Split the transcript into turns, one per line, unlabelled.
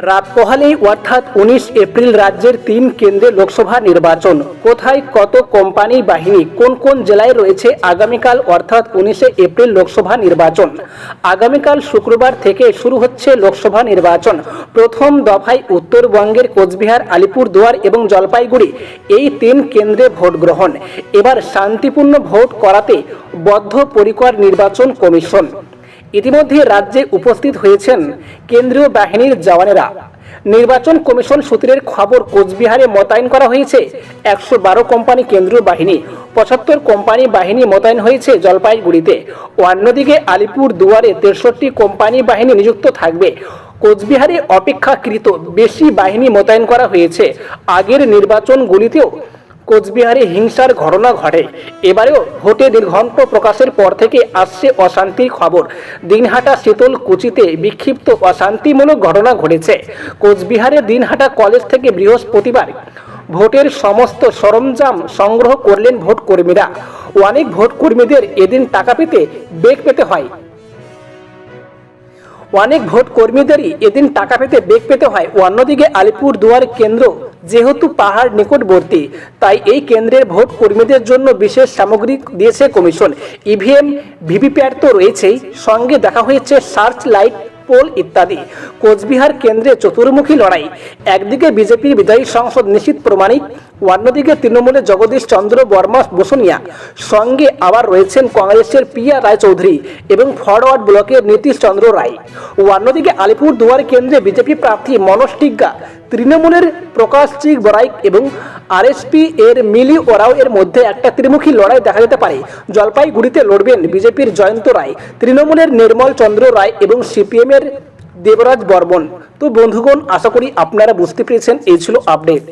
রাত পোহালেই অর্থাৎ উনিশ এপ্রিল রাজ্যের তিন কেন্দ্রে লোকসভা নির্বাচন। কোথায় কত কোম্পানি বাহিনী, কোন কোন জেলায় রয়েছে আগামীকাল অর্থাৎ উনিশে এপ্রিল লোকসভা নির্বাচন? আগামীকাল শুক্রবার থেকে শুরু হচ্ছে লোকসভা নির্বাচন। প্রথম দফায় উত্তরবঙ্গের কোচবিহার, আলিপুরদুয়ার এবং জলপাইগুড়ি এই তিন কেন্দ্রে ভোট গ্রহণ। এবার শান্তিপূর্ণ ভোট করাতে বদ্ধপরিকর নির্বাচন কমিশন। ইতিমধ্যে রাজ্যে উপস্থিত হয়েছেন কেন্দ্রীয় বাহিনীর জওয়ানেরা। নির্বাচন কমিশন সূত্রের খবর, কোচবিহারে মোতায়েন করা হয়েছে একশো বারো কোম্পানি কেন্দ্রীয় বাহিনী, পঁচাত্তর কোম্পানি বাহিনী মোতায়েন হয়েছে জলপাইগুড়িতে। অন্যদিকে আলিপুর দুয়ারে তেষট্টি কোম্পানি বাহিনী নিযুক্ত থাকবে। কোচবিহারে অপেক্ষাকৃত বেশি বাহিনী মোতায়েন করা হয়েছে। আগের নির্বাচনগুলিতেও কোচবিহারে হিংসার ঘটনা ঘটে। এবারেও ভোটে নির্ঘণ্ট প্রকাশের পর থেকে আসছে অশান্তির খবর। দিনহাটা শীতল কুচিতে বিক্ষিপ্ত অশান্তিমূলক ঘটনা ঘটেছে। কোচবিহারে দিনহাটা কলেজ থেকে বৃহস্পতিবার ভোটের সমস্ত সরঞ্জাম সংগ্রহ করলেন ভোট কর্মীরা অনেক ভোট কর্মীদের এদিন টাকা পেতে বেগ পেতে হয়। অনেক ভোট কর্মীদেরই এদিন টাকা পেতে বেগ পেতে হয়। অন্যদিকে আলিপুর দুয়ার কেন্দ্র যেহেতু পাহাড় নিকটবর্তী, তাই এই কেন্দ্রের ভোট কর্মীদের জন্য বিশেষ সামগ্রী দিয়েছে কমিশন। ইভিএম ভিভিপ্যাট তো রয়েছেই, সঙ্গে দেখা হয়েছে সার্চ লাইট, পোল ইত্যাদি। কোচবিহার কেন্দ্রে চতুর্মুখী লড়াই। একদিকে বিজেপির বিদায়ী সংসদ নিশ্চিত প্রমাণিক অন্যদিকে তৃণমূলের জগদীশ চন্দ্র বর্মা বসুনিয়া। সঙ্গে আবার রয়েছেন কংগ্রেসের পিয়া রায়চৌধুরী এবং ফরওয়ার্ড ব্লকের নীতিশ চন্দ্র রায়। অন্যদিকে আলিপুর দুয়ার কেন্দ্রে বিজেপি প্রার্থী মনোজ টিগ্গা তৃণমূলের প্রকাশ চিক বরাইক এবং আরএসপি এর মিলি ওরাও এর মধ্যে একটা ত্রিমুখী লড়াই দেখা যেতে পারে। জলপাইগুড়িতে লড়বেন বিজেপির জয়ন্ত রায়, তৃণমূলের নির্মল চন্দ্র রায় এবং সিপিএম এর দেবরাজ বর্মন। তো বন্ধুগণ, আশা করি আপনারা বুঝতে পেরেছেন, এই ছিল আপডেট